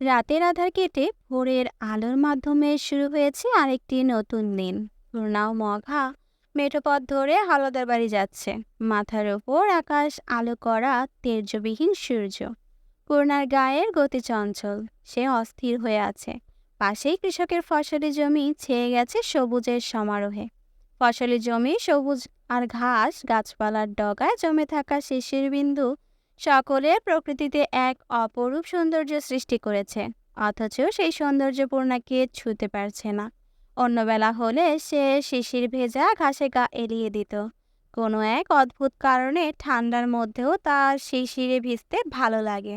রাতের আধার কেটে ভোরের আলোর মাধ্যমে শুরু হয়েছে আরেকটি নতুন দিন। পূর্ণাও মঘা মেঠোপথ ধরে হালদার বাড়ি যাচ্ছে। মাথার ওপর আকাশ, আলো করা তের্যবিহীন সূর্য। পূর্ণার গায়ের গতি চঞ্চল, সে অস্থির হয়ে আছে। পাশেই কৃষকের ফসলি জমি ছেয়ে গেছে সবুজের সমারোহে। ফসলি জমি সবুজ আর ঘাস, গাছপালার ডগায় জমে থাকা শিশির বিন্দু সকলের প্রকৃতিতে এক অপরূপ সৌন্দর্য সৃষ্টি করেছে, অথচ সেই সৌন্দর্য পূর্ণাকে ছুঁতে পারছে না। অন্যবেলা হলে সে শিশির ভেজা ঘাসে গা এলিয়ে দিত। কোনো এক অদ্ভুত কারণে ঠান্ডার মধ্যেও তার শিশিরে ভিজতে ভালো লাগে।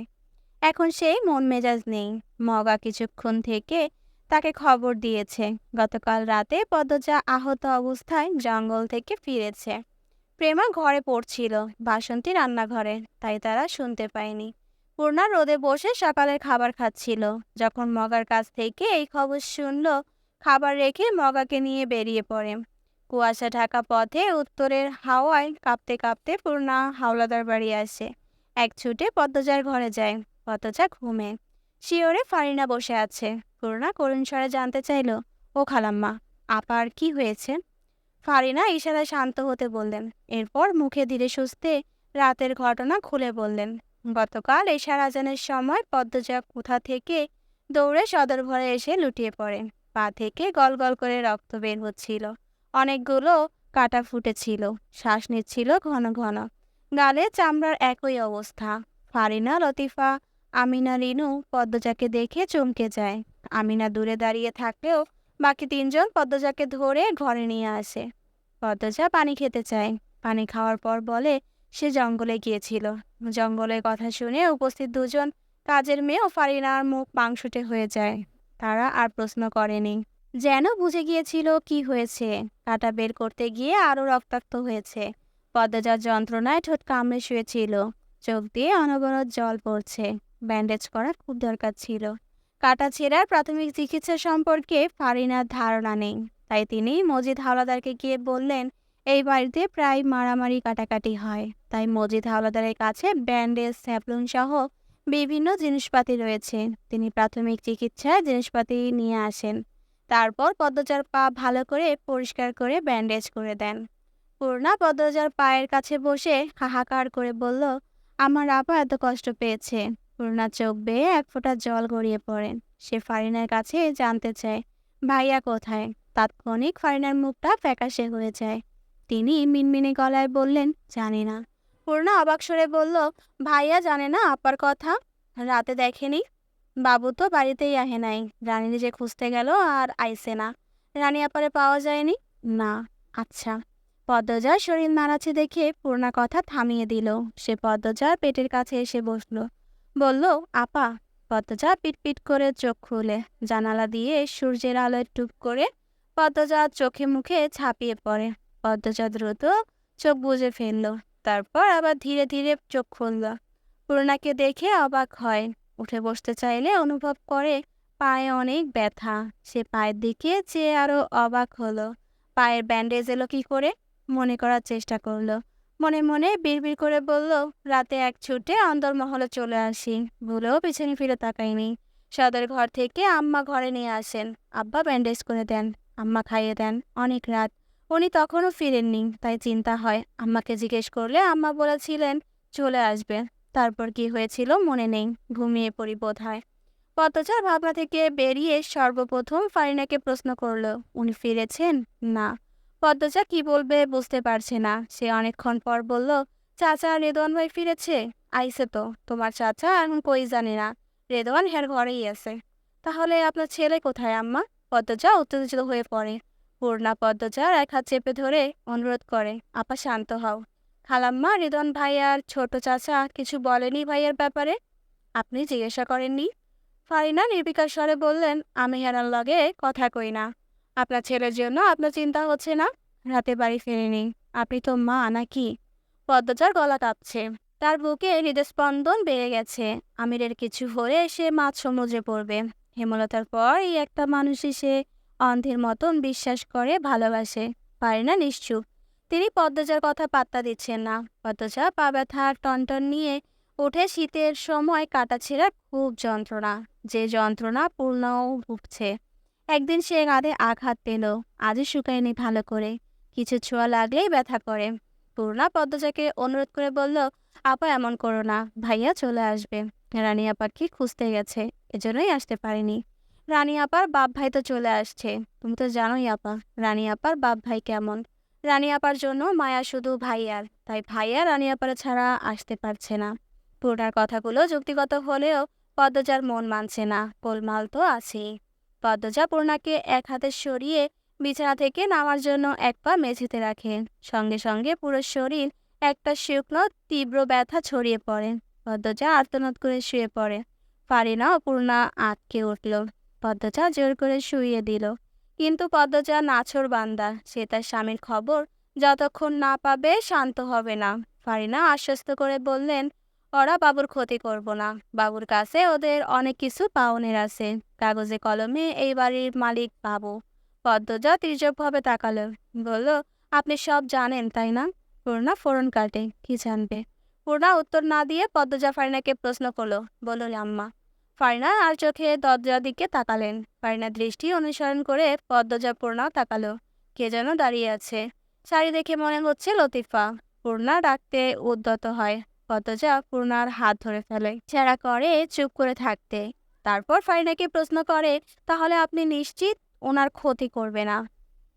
এখন সেই মন মেজাজ নেই। মগা কিছুক্ষণ থেকে তাকে খবর দিয়েছে, গতকাল রাতে পদ্মজা আহত অবস্থায় জঙ্গল থেকে ফিরেছে। প্রেমা ঘরে পড়ছিল, বাসন্তী রান্নাঘরে, তাই তারা শুনতে পায়নি। পূর্ণা রোদে বসে সকালের খাবার খাচ্ছিল, যখন মগার কাছ থেকে এই খবর শুনল, খাবার রেখে মগাকে নিয়ে বেরিয়ে পড়ে। কুয়াশা ঢাকা পথে উত্তরের হাওয়ায় কাঁপতে কাঁপতে পূর্ণা হাওলাদার বাড়ি আসে। এক ছুটে পদ্মজার ঘরে যায়, পদ্মজা ঘুমে। শিওরে ফারিনা বসে আছে। পূর্ণা করুণ জানতে চাইল, ও খালাম্মা আপার কি হয়েছে? ফারিনা ইশারায় শান্ত হতে বললেন। এরপর মুখে ধীরে সুস্থে রাতের ঘটনা খুলে বললেন। গতকাল এশার আজানের সময় পদ্মজা কোথা থেকে দৌড়ে সদর ঘরে এসে লুটিয়ে পড়ে। পা থেকে গল গল করে রক্ত বের হচ্ছিল। অনেকগুলো কাটা ফুটেছিল। শ্বাস নিচ্ছিল ঘন ঘন। গালে চামড়ার একই অবস্থা। ফারিনা, লতিফা, আমিনা, রিনু পদ্মজাকে দেখে চমকে যায়। আমিনা দূরে দাঁড়িয়ে থাকলেও বাকি তিনজন পদ্মজাকে ধরে ঘরে নিয়ে আসে। পদ্মজা পানি খেতে চায়। পানি খাওয়ার পর বলে, সে জঙ্গলে গিয়েছিল। জঙ্গলের কথা শুনে উপস্থিত দুজন কাজের মেয়েও ফারিনার মুখ মাংসটে হয়ে যায়। তারা আর প্রশ্ন করেনি, যেন বুঝে গিয়েছিল কি হয়েছে? কাটা বের করতে গিয়ে আরও রক্তাক্ত হয়েছে। পদ্মজার যন্ত্রণায় ঠোঁট কামড়ে শুয়েছিল। চোখ দিয়ে অনবরত জল পড়ছে। ব্যান্ডেজ করা খুব দরকার ছিল। কাটা ছেঁড়ার প্রাথমিক চিকিৎসা সম্পর্কে ফারিনার ধারণা নেই। তাই তিনি মজিদ হাওলাদারকে গিয়ে বললেন, এই বাড়িতে প্রায় মারামারি কাটাকাটি হয় তাই মজিদ হাওলাদারের কাছে ব্যান্ডেজ স্যাপলুন সহ বিভিন্ন জিনিসপাতি রয়েছে। তিনি প্রাথমিক চিকিৎসায় জিনিসপাতি নিয়ে আসেন। তারপর পদ্মজার পা ভালো করে পরিষ্কার করে ব্যান্ডেজ করে দেন। পূর্ণা পদ্মজার পায়ের কাছে বসে হাহাকার করে বলল, আমার আপা এত কষ্ট পেয়েছে। পূর্ণা চোখ বেয়ে এক ফোঁটা জল গড়িয়ে পড়েন। সে ফারিনার কাছে জানতে চায়, ভাইয়া কোথায়? তাৎক্ষণিক ফারিনার মুখটা ফ্যাকাশে হয়ে যায়। তিনি মিনমিনে গলায় বললেন, জানি না। পূর্ণা অবাক সরে বলল, ভাইয়া জানে না আপার কথা? রাতে দেখেনি? বাবু তো বাড়িতেই আহে নাই। রানী যে খুঁজতে গেল আর আইসে না। রানী আপারে পাওয়া যায়নি? না। আচ্ছা। পদ্মজার শরীর নাড়াচ্ছে দেখে পূর্ণা কথা থামিয়ে দিল। সে পদ্মজার পেটের কাছে এসে বসল। বলল, আপা, পদ্মজা পিটপিট করে চোখ খুলে। জানালা দিয়ে সূর্যের আলোয় টুপ করে পদ্মজা চোখে মুখে ছাপিয়ে পড়ে। পদ্মজা দ্রুত চোখ বুজে ফেলল, তারপর আবার ধীরে ধীরে চোখ খুলল। পূর্ণাকে দেখে অবাক হয়। উঠে বসতে চাইলে অনুভব করে পায়ে অনেক ব্যথা। সে পায়ের দিকে চেয়ে আরও অবাক হলো। পায়ের ব্যান্ডেজ এলো কি করে? মনে করার চেষ্টা করল। মনে মনে বিড়বিড় করে বলল, রাতে এক ছুটে অন্দরমহলে চলে আসি। ভুলেও পিছনে ফিরে তাকাইনি। সদর ঘর থেকে আম্মা ঘরে নিয়ে আসেন। আব্বা ব্যান্ডেজ করে দেন, আম্মা খাইয়ে দেন। অনেক রাত। উনি তখনও ফিরেননি, তাই চিন্তা হয়। আম্মাকে জিজ্ঞেস করলে আম্মা বলেছিলেন, চলে আসবে। তারপর কি হয়েছিল মনে নেই। ঘুমিয়ে পড়ি বোধ হয় পদ্মচার ভাবনা থেকে বেরিয়ে সর্বপ্রথম ফারিনাকে প্রশ্ন করল, উনি ফিরেছেন? না। পদ্মজা কি বলবে বুঝতে পারছে না। সে অনেকক্ষণ পর বলল, চাচা রেদওয়ান ভাই ফিরেছে? আইসে তো। তোমার চাচা এখন কই জানে না। রেদওয়ান হের ঘরেই আছে। তাহলে আপনার ছেলে কোথায় আম্মা? পদ্মজা উত্তেজিত হয়ে পড়ে। পূর্ণা পদ্মজার এক হাত চেপে ধরে অনুরোধ করে, আপা, শান্ত হও। খালাম্মা ভাই আর ছোট চাচা কিছু বলেনি ভাইয়ের ব্যাপারে? আপনি জিজ্ঞাসা করেননি? ফারিনা নির্বিকার স্বরে বললেন, আমি হেরার লগে কথা কই না। আপনার ছেলের জন্য আপনার চিন্তা হচ্ছে না? রাতে বাড়ি ফেরেনি। আপনি তো মা নাকি? পদ্মজার গলা কাঁপছে। তার বুকে হৃদস্পন্দন বেড়ে গেছে। আমিরের কিছু হলে সে মাছ সমুদ্রে পড়বে। হেমলতার পর এই একটা মানুষই সে অন্ধের মতন বিশ্বাস করে, ভালোবাসে। পারে না নিশ্চুপ। তিনি পদ্মজার কথা পাত্তা দিচ্ছেন না। পদ্মজা পা ব্যথা টনটন নিয়ে উঠে শীতের সময় কাটা ছেঁড়ার খুব যন্ত্রণা। যে যন্ত্রণা পূর্ণও ভুগছে। একদিন সে কাঁধে আঘাত পেল। আজও শুকায়নি ভালো করে। কিছু ছোঁয়া লাগলেই ব্যথা করে। পূর্ণা পদ্মজাকে অনুরোধ করে বলল, আপা, এমন করো না। ভাইয়া চলে আসবে। রানী আপাকে খুঁজতে গেছে। এজন্যই আসতে পারেনি। রানী আপার বাপ ভাই তো চলে আসছে। তুমি তো জানোই আপা, রানী আপার বাপ ভাই কেমন। রানী আপার জন্য মায়া শুধু ভাইয়ার। তাই ভাইয়া রানী আপার ছাড়া আসতে পারছে না। পূর্ণার কথাগুলো যুক্তিগত হলেও পদ্মজার মন মানছে না। গোলমাল তো আছেই। পদ্মজা পূর্ণাকে এক হাতে সরিয়ে বিছানা থেকে নামার জন্য এক পা মেঝেতে রাখে। সঙ্গে সঙ্গে পুরো শরীর একটা শুকনো, তীব্র ব্যথা ছড়িয়ে পড়ে। পদ্মজা আর্তনাদ করে শুয়ে পড়ে। ফারিনা ও পূর্ণা আটকে উঠল। পদ্মজা জোর করে শুইয়ে দিল। কিন্তু পদ্মজা নাছর বান্দা। সে তার স্বামীর খবর যতক্ষণ না পাবে শান্ত হবে না। ফারিনা আশ্বস্ত করে বললেন ওরা বাবুর ক্ষতি করব না। বাবুর কাছে ওদের অনেক কিছু পাওনের আছে। কাগজে কলমে এই বাড়ির মালিক বাবু। পদ্মজা তীর্যকভাবে তাকালো। বলল, আপনি সব জানেন, তাই না? পূর্ণা ফোরন কাটে। কি জানবে? পূর্ণা উত্তর না দিয়ে পদ্মজা ফারিনাকে প্রশ্ন করল। বলল, আম্মা। ফারিনা আর চোখে দরজার দিকে তাকালেন। ফারিনা দৃষ্টি অনুসরণ করে পদ্মজা পূর্ণা তাকালো। কে যেন দাঁড়িয়ে আছে? শাড়ি দেখে মনে হচ্ছে লতিফা। পূর্ণা ডাকতে উদ্যত হয়। পদ্মজা পূর্ণার হাত ধরে ফেলে। ছেঁড়া করে চুপ করে থাকতে। তারপর ফারিনাকে প্রশ্ন করে, তাহলে আপনি নিশ্চিত ওনার ক্ষতি করবে না?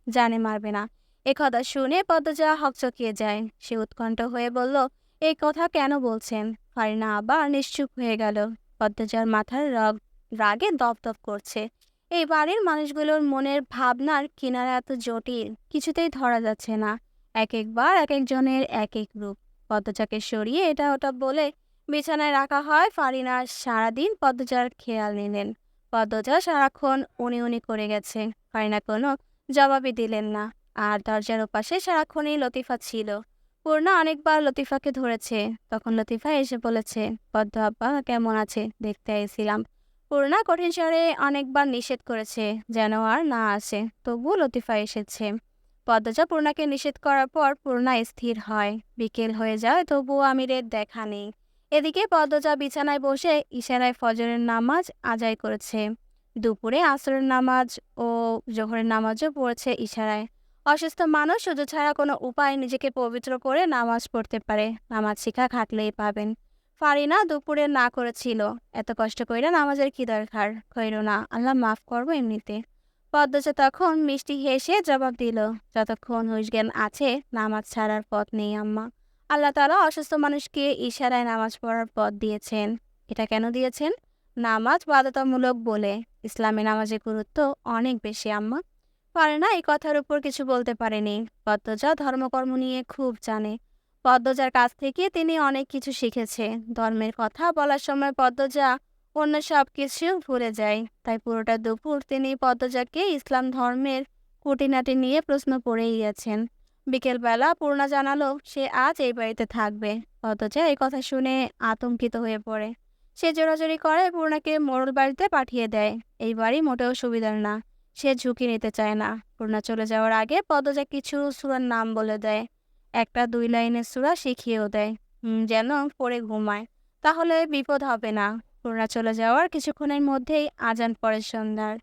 জানে মারবে না। এ কথা শুনে পদ্মজা হকচকিয়ে যায়। সে উৎকণ্ঠ হয়ে বলল এই কথা কেন বলছেন? ফারিনা আবার নিশ্চুপ হয়ে গেল। পদ্মজার মাথার রগ, রাগে দপদপ করছে। এই বাড়ির মানুষগুলোর মনের ভাবনার কিনারা এত জটিল, কিছুতেই ধরা যাচ্ছে না। এক একবার এক একজনের এক এক রূপ। পদ্মজাকে সরিয়ে এটা ওটা বলে বিছানায় রাখা হয়। ফারিনা সারাদিন পদ্মজার খেয়াল নিলেন। পদ্মজা সারাক্ষণ উনি উনি করে গেছে। ফারিনা কোনো জবাবই দিলেন না। আর দরজার ওপাশে সারাক্ষণই লতিফা ছিল। পূর্ণা অনেকবার লতিফাকে ধরেছে। তখন লতিফা এসে বলেছে, পদ্ম আব্বা, কেমন আছে? দেখতে এসেছিলাম পূর্ণা কঠিন স্বরে অনেকবার নিষেধ করেছে যেন আর না আসে। তবুও লতিফা এসেছে। পদ্মজা পূর্ণাকে নিষেধ করার পর পূর্ণা স্থির হয়। বিকেল হয়ে যায়, তবুও আমিরের দেখা নেই। এদিকে পদ্মজা বিছানায় বসে ইশারায় ফজরের নামাজ আদায় করেছে। দুপুরে আসরের নামাজ ও জোহরের নামাজও পড়েছে ইশারায়। অসুস্থ মানুষ শুধু ছাড়া কোনো উপায় নিজেকে পবিত্র করে নামাজ পড়তে পারে। নামাজ শিখা খাটলেই পাবেন। ফারিনা দুপুরে না করেছিল। এত কষ্ট কইরা নামাজের কি দরকার? কইল না, আল্লাহ মাফ করব এমনিতে। পদ্মজা তখন মিষ্টি হেসে জবাব দিল, যতক্ষণ হুশ জ্ঞান আছে, নামাজ ছাড়ার পথ নেই আম্মা। আল্লাহ তালা অসুস্থ মানুষকে ইশারায় নামাজ পড়ার পথ দিয়েছেন। এটা কেন দিয়েছেন? নামাজ বাধ্যতামূলক বলে। ইসলামে নামাজের গুরুত্ব অনেক বেশি আম্মা। পারে না এই কথার উপর কিছু বলতে পারেনি। পদ্মজা ধর্মকর্ম নিয়ে খুব জানে। পদ্মজার কাছ থেকে তিনি অনেক কিছু শিখেছে। ধর্মের কথা বলার সময় পদ্মজা অন্য সব কিছু ভুলে যায়। তাই পুরোটা দুপুর তিনি পদ্মজাকে ইসলাম ধর্মের খুঁটিনাটি নিয়ে প্রশ্ন করেই গেছেন। বিকেলবেলা পূর্ণা জানালো, সে আজ এই বাড়িতে থাকবে। পদ্মজা এই কথা শুনে আতঙ্কিত হয়ে পড়ে। সে জোরাজোরি করে পূর্ণাকে মোড়ল বাড়িতে পাঠিয়ে দেয়। এই বাড়ি মোটেও সুবিধার না। সে ঝুঁকি নিতে চায় না। পূর্ণা চলে যাওয়ার আগে পদ্মজা কিছু সুরার নাম বলে দেয়। একটা দুই লাইনের সুরা শিখিয়েও দেয়। যেন পড়ে ঘুমায়। তাহলে বিপদ হবে না। পূর্ণা চলে যাওয়ার কিছুক্ষণের মধ্যেই আজান পড়ে সন্ধ্যার।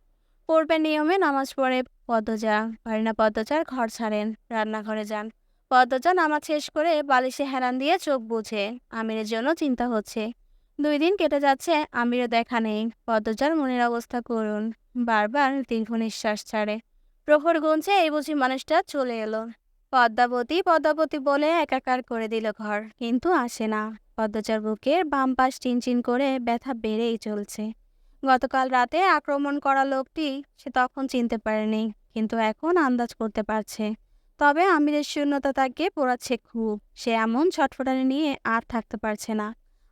পূর্বের নিয়মে নামাজ পড়ে পদ্মজা পারিনা পদ্মজার ঘর ছাড়েন, রান্নাঘরে যান। পদ্মজা নামাজ শেষ করে বালিশে হেরান দিয়ে চোখ বুঝে, আমিরের জন্য চিন্তা হচ্ছে। দুই দিন কেটে যাচ্ছে, আমিরও দেখা নেই। পদ্মজার মনের অবস্থা করুন। বারবার দীর্ঘ নিঃশ্বাস ছাড়ে। প্রহর গুনছে, এই বুঝি মানুষটা চলে এলো। পদ্মাবতী পদ্মাবতী বলে একাকার করে দিল ঘর, কিন্তু আসে না। পদ্মজার বুকের বাম পাশ চিনচিন করে ব্যথা বেড়েই চলছে। গতকাল রাতে আক্রমণ করা লোকটি সে তখন চিনতে পারেনি, কিন্তু এখন আন্দাজ করতে পারছে। তবে আমিরের শূন্যতা তাকে পোড়াচ্ছে খুব। সে এমন ছটফটানি নিয়ে আর থাকতে পারছে না।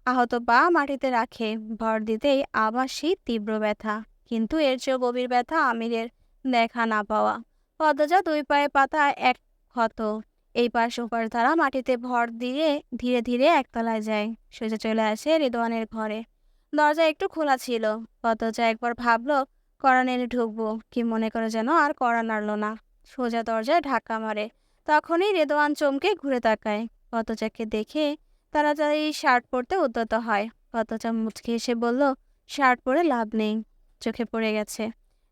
আহত পা মাটিতে রাখে, ভর দিতেই আবার সেই তীব্র ব্যথা, কিন্তু এর চেয়েও গভীর ব্যথা আমিরের দেখা না পাওয়া। পদ্মজা দুই পায়ে পাতা এক ক্ষত এই পাশ ওপাশ তারা মাটিতে ভর দিয়ে ধীরে ধীরে একতলায় যায়। সোজা চলে আসে রিদওয়ানের ঘরে। দরজা একটু খোলা ছিল। পদ্মজা একবার ভাবলো, কড়া নেড়ে ঢুকবো। কি মনে করে যেন আর কড়া নাড়ল না। সোজা দরজায় ঢাকা মারে। তখনই রেদোয়ান চমকে ঘুরে তাকায়। পদ্মজাকে দেখে তারা তাড়াতাড়ি শার্ট পরতে উদ্যত হয়। পদ্মজা মুচকে এসে বলল, শার্ট পরে লাভ নেই। চোখে পড়ে গেছে।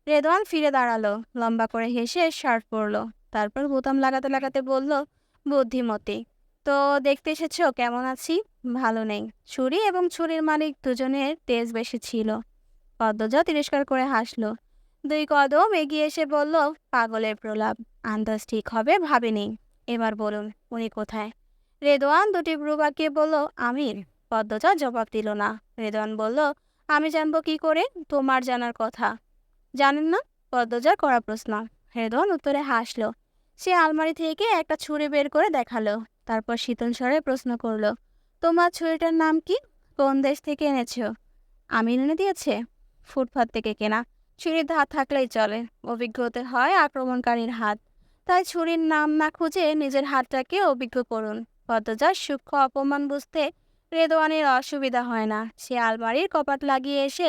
রেদোয়ান ফিরে দাঁড়াল। লম্বা করে হেসে শার্ট পরলো। তারপর বোতাম লাগাতে লাগাতে বলল, বুদ্ধিমতী, তো দেখতে এসেছ? কেমন আছি? ভালো নেই। ছুরি এবং ছুরির মালিক দুজনের তেজ বেশি ছিল। পদ্মজা তিরস্কার করে হাসলো। দুই কদম এগিয়ে এসে বলল, পাগলের প্রলাপ। আন্দাজ ঠিক হবে, ভাবিনি। এবার বলুন, উনি কোথায়? রেদোয়ান দুটি ব্রু বাঁকিয়ে বলল, আমির। পদ্মজা জবাব দিল না। রেদোয়ান বলল, আমি জানব কি করে? তোমার জানার কথা। জানেন না? পদ্মজার করা প্রশ্ন। রেদোয়ান উত্তরে হাসলো সে আলমারি থেকে একটা ছুরি বের করে দেখাল। তারপর শীতল স্বরে প্রশ্ন করল, তোমার ছুরিটার নাম কি? কোন দেশ থেকে এনেছ? আমি এনে দিয়েছে, ফুটপাত থেকে কেনা। ছুরির ধার থাকলেই চলে। অভিজ্ঞ হতে হয় আক্রমণকারীর হাত। তাই ছুরির নাম না খুঁজে নিজের হাতটাকে অভিজ্ঞ করুন। পদ্মজার সূক্ষ্ম অপমান বুঝতে রেদওয়ানের অসুবিধা হয় না। সে আলমারির কপাট লাগিয়ে এসে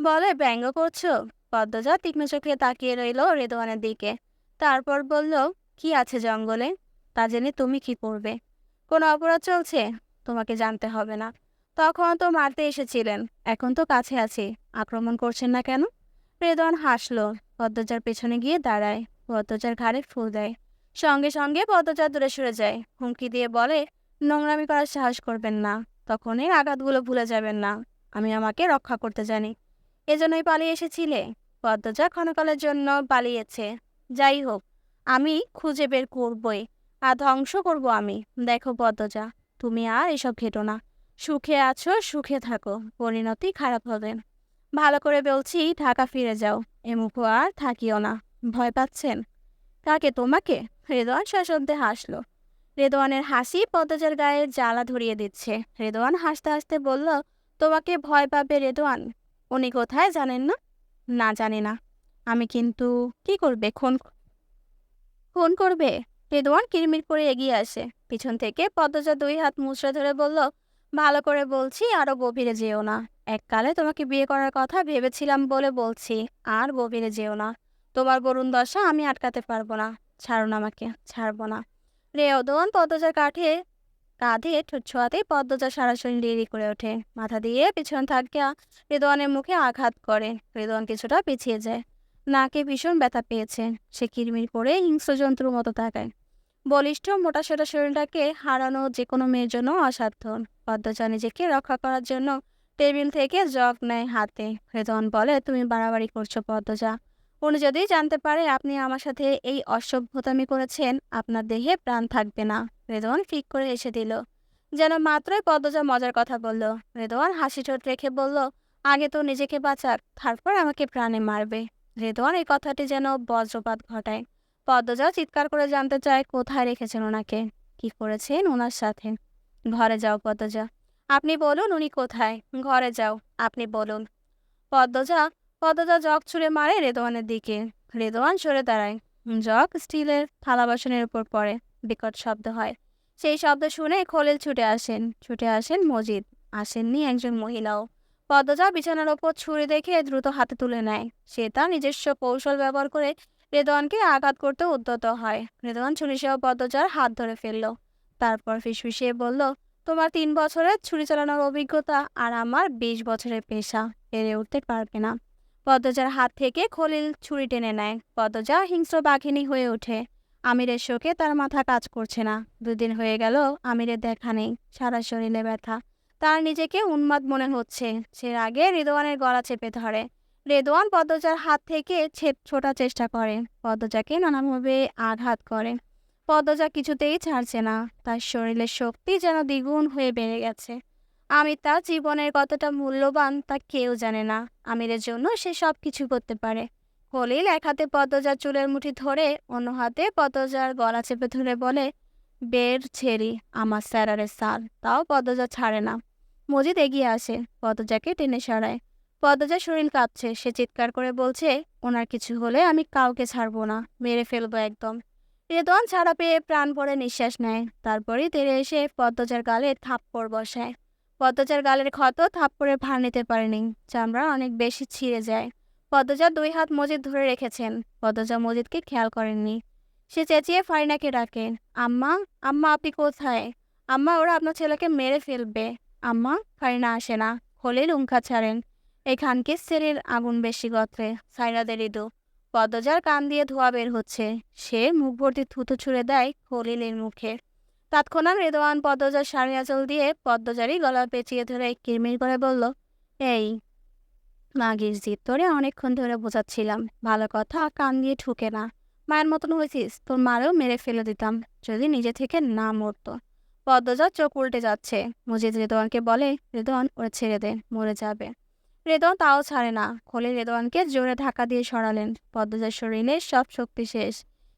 বলে, ব্যঙ্গ করছ? পদ্মজা তীক্ষ্ণ চোখে তাকিয়ে রইল রেদওয়ানের দিকে। তারপর বলল কি আছে জঙ্গলে? তা জেনে তুমি কি করবে? কোনো অপরাধ চলছে? তোমাকে জানতে হবে না। তখন তো মারতে এসেছিলেন। এখন তো কাছে আছি। আক্রমণ করছেন না কেন? রেদওয়ান হাসলো। পদ্মজার পেছনে গিয়ে দাঁড়ায়। পদ্মজার ঘাড়ে ফুল দেয়। সঙ্গে সঙ্গে পদ্মজা দূরে সরে যায়। হুমকি দিয়ে বলে, নোংরামি করার সাহস করবেন না। তখনই আঘাতগুলো ভুলে যাবেন না। আমি আমাকে রক্ষা করতে জানি। এজন্যই পালিয়ে এসেছিলে। পদ্মজা ক্ষণকালের জন্য পালিয়েছে। যাই হোক আমি খুঁজে বের করবই আর ধ্বংস করব আমি। দেখো পদ্মজা, তুমি আর এসব ঘেটো না। সুখে আছো, সুখে থাকো, পরিণতি খারাপ হবে। ভালো করে বলছি, ঢাকা ফিরে যাও এ মুখো আর থাকিও না। ভয় পাচ্ছেন? কাকে, তোমাকে? রেদওয়ান সশব্দে হাসলো। রেদোয়ানের হাসি পদ্মজার গায়ে জ্বালা ধরিয়ে দিচ্ছে। রেদোয়ান হাসতে হাসতে বলল, তোমাকে ভয় পাবে রেদোয়ান? উনি কোথায় জানেন না? না জানি না। আমি কিন্তু কি করবে? খুন খুন করবে। রেদওয়ান কিরমির করে এগিয়ে আসে। পিছন থেকে পদ্মজা দুই হাত মুচড়ে ধরে বলল, ভালো করে বলছি, আরও গভীরে যেও না। এককালে তোমাকে বিয়ে করার কথা ভেবেছিলাম বলে বলছি, আর গভীরে যেও না। তোমার বরুণ দশা আমি আটকাতে পারব না। ছাড়ুন আমাকে, ছাড়বো না। রেওদন পদ্মজার কাঠে, কাঁধে ঠোঁট ছোঁয়াতেই পদ্মজা সরাসরি ডিরি করে ওঠে। মাথা দিয়ে পিছন থাকিয়া রেদওয়ানের মুখে আঘাত করে। রেদওয়ান কিছুটা পিছিয়ে যায়। নাকে ভীষণ ব্যথা পেয়েছে। সে কিরমির করে হিংস্র জন্তুর মতো তাকায়। বলিষ্ঠ মোটা মোটাসোটা শরীরটাকে হারানো যে কোনো মেয়ের জন্য অসাধ্য। পদ্মজা নিজেকে রক্ষা করার জন্য টেবিল থেকে জগ নেয় হাতে। রেদওয়ান বলে, তুমি বাড়াবাড়ি করছ পদ্মজা। উনি যদি জানতে পারে আপনি আমার সাথে এই অসভ্যতামি করেছেন, আপনার দেহে প্রাণ থাকবে না। রেদওয়ান ফিক করে এসে দিল। যেন মাত্রই পদ্মজা মজার কথা বলল। রেদওয়ান হাসি ঠোঁট রেখে বলল, আগে তো নিজেকে বাঁচাক, তারপর আমাকে প্রাণে মারবে। রেদওয়ান এই কথাটি যেন বজ্রপাত ঘটায়। পদ্মজা চিৎকার করে জানতে চায়, কোথায় রেখেছেন ওনাকে? কি করেছেন ওনার সাথে? ঘরে যাও পদ্মজা। আপনি বলুন উনি কোথায়। ঘরে যাও, আপনি বলুন। পদ্মজা পদ্মজা জগ ছুঁড়ে মারে রেদওয়ানের দিকে। রেদওয়ান সরে দাঁড়ায়। জগ স্টিলের থালা বাসনের উপর পড়ে। বিকট শব্দ হয়। সেই শব্দ শুনে খলিল ছুটে আসেন। ছুটে আসেন মজিদ। আসেননি একজন মহিলাও। পদ্মজা বিছানার ওপর ছুরি দেখে দ্রুত হাতে তুলে নেয়। সে তার নিজস্ব কৌশল ব্যবহার করে রেদওয়ানকে আঘাত করতে উদ্যত হয়। রেদওয়ান ছুরি সহ পদ্মজার হাত ধরে ফেলল। তারপর ফিসফিসিয়ে বলল, তোমার তিন বছরের ছুরি চালানোর অভিজ্ঞতা আর আমার বিশ বছরের পেশা। পেরে উঠতে পারবে না। পদ্মজার হাত থেকে খলিল ছুরি টেনে নেয়। পদ্মজা হিংস্র বাঘিনী হয়ে ওঠে। আমিরের শোকে তার মাথা কাজ করছে না। দুদিন হয়ে গেল, আমিরের দেখা নেই। সারা শরীরে ব্যথা। তার নিজেকে উন্মাদ মনে হচ্ছে। সে আগে রেদওয়ানের গলা চেপে ধরে। রেদওয়ান পদ্মজার হাত থেকে ছেদ ছোটার চেষ্টা করে। পদ্মজাকে নানাভাবে আঘাত করে। পদ্মজা কিছুতেই ছাড়ছে না। তার শরীরের শক্তি যেন দ্বিগুণ হয়ে বেড়ে গেছে। আমি তার জীবনের কতটা মূল্যবান তা কেউ জানে না। আমিরের জন্য সে সব কিছু করতে পারে। হলিল এক হাতে পদ্মজার চুলের মুঠি ধরে, অন্য হাতে পদ্মজার গলা চেপে ধরে বলে, বের ছেড়ি, আমার স্যারারের সাল। তাও পদ্মজা ছাড়ে না। মজিদ এগিয়ে আসে পদ্মজাকে টেনে সরায়। পদ্মজার শরীর কাঁপছে, সে চিৎকার করে বলছে, ওনার কিছু হলে আমি কাউকে ছাড়বো না, মেরে ফেলব একদম। রেদওয়ান ছাড়া পেয়ে প্রাণ পরে নিঃশ্বাস নেয়। তারপরেই তেরে এসে পদ্মজার গালে থাপ্পড় বসায়। পদ্মজার গালের ক্ষত থাপ্পড়ে ভার নিতে পারেনি, চামড়া অনেক বেশি ছিঁড়ে যায়। পদ্মজা দুই হাত মজিদ ধরে রেখেছেন পদ্মজা মজিদকে খেয়াল করেননি। সে চেঁচিয়ে ফারিনাকে ডাকে, আম্মা আম্মা আপনি কোথায়? আম্মা, ওরা আপনার ছেলেকে মেরে ফেলবে। আম্মা, ফারিনা আসে না। খলিল উঙ্কা ছাড়েন। এই খানকে সেরের আগুন বেশি গত্রে। সাইরাদের ইদু পদ্মজার কান দিয়ে ধোয়া বের হচ্ছে। সে মুখ ভর্তি থুতু ছুঁড়ে দেয় খলিলের মুখে। তৎক্ষণাৎ রেদওয়ান পদ্মজার শাড়ি আঁচল দিয়ে পদ্মজারই গলা পেঁচিয়ে ধরে কিরমির করে বলল, এই, মাগির জিদ তোরে অনেকক্ষণ ধরে বোঝাচ্ছিলাম। ভালো কথা কান দিয়ে ঠুকে না। মায়ের মতন হয়েছিস। তোর মারেও মেরে ফেলে দিতাম। যদি নিজে থেকে না মরতো। পদ্মজা চোখ উল্টে যাচ্ছে। মজিদ রেদওয়ানকে বলে রেদওয়ান ওরা ছেড়ে দে, মরে যাবে। রেদওয়ান তাও ছাড়ে না। খলি রেদওয়ানকে জোরে ধাক্কা দিয়ে সরালেন। পদ্মজার শরীরে সব শক্তি শেষ।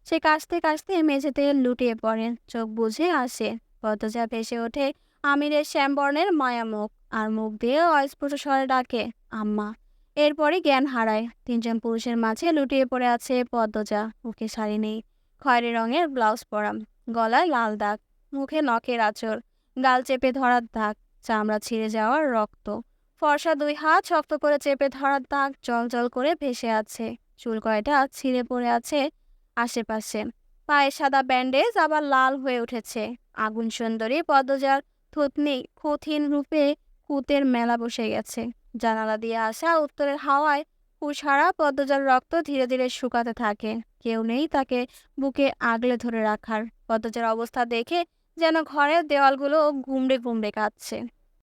সে কাশতে কাশতে মেঝেতে লুটিয়ে পড়ে। চোখ বুঝে আসে পদ্মজা ভেসে ওঠে, আমিরের শ্যামবর্ণের মায়ামুখ। আর মুখ দিয়ে অস্ফুট স্বরে ডাকে, আম্মা। এরপরে জ্ঞান হারায়। তিনজন পুরুষের মাঝে লুটিয়ে পড়ে আছে পদ্মজা। মুখে শাড়ি নেই। খয়েরি রঙের ব্লাউজ পরাম গলায় লাল দাগ। মুখে নখের আঁচড়, গাল চেপে ধরার দাগ, চামড়া ছিঁড়ে যাওয়ার রক্ত। ফর্সা দুই হাত শক্ত করে চেপে ধরার দাগ জল জল করে ভেসে আছে। চুল কয়টা ছিঁড়ে পড়ে আছে আশেপাশে। পায়ে সাদা ব্যান্ডেজ আবার লাল হয়ে উঠেছে। আগুন সুন্দরী পদ্মজার থুতনি কঠিন রূপে কুতের মেলা বসে গেছে। জানালা দিয়ে আসা উত্তরের হাওয়ায় কুশারা পদ্মজার রক্ত ধীরে ধীরে শুকাতে থাকে। কেউ নেই তাকে বুকে আগলে ধরে রাখার। পদ্মজার অবস্থা দেখে যেন ঘরের দেওয়ালগুলো গুমড়ে গুমড়ে কাঁদছে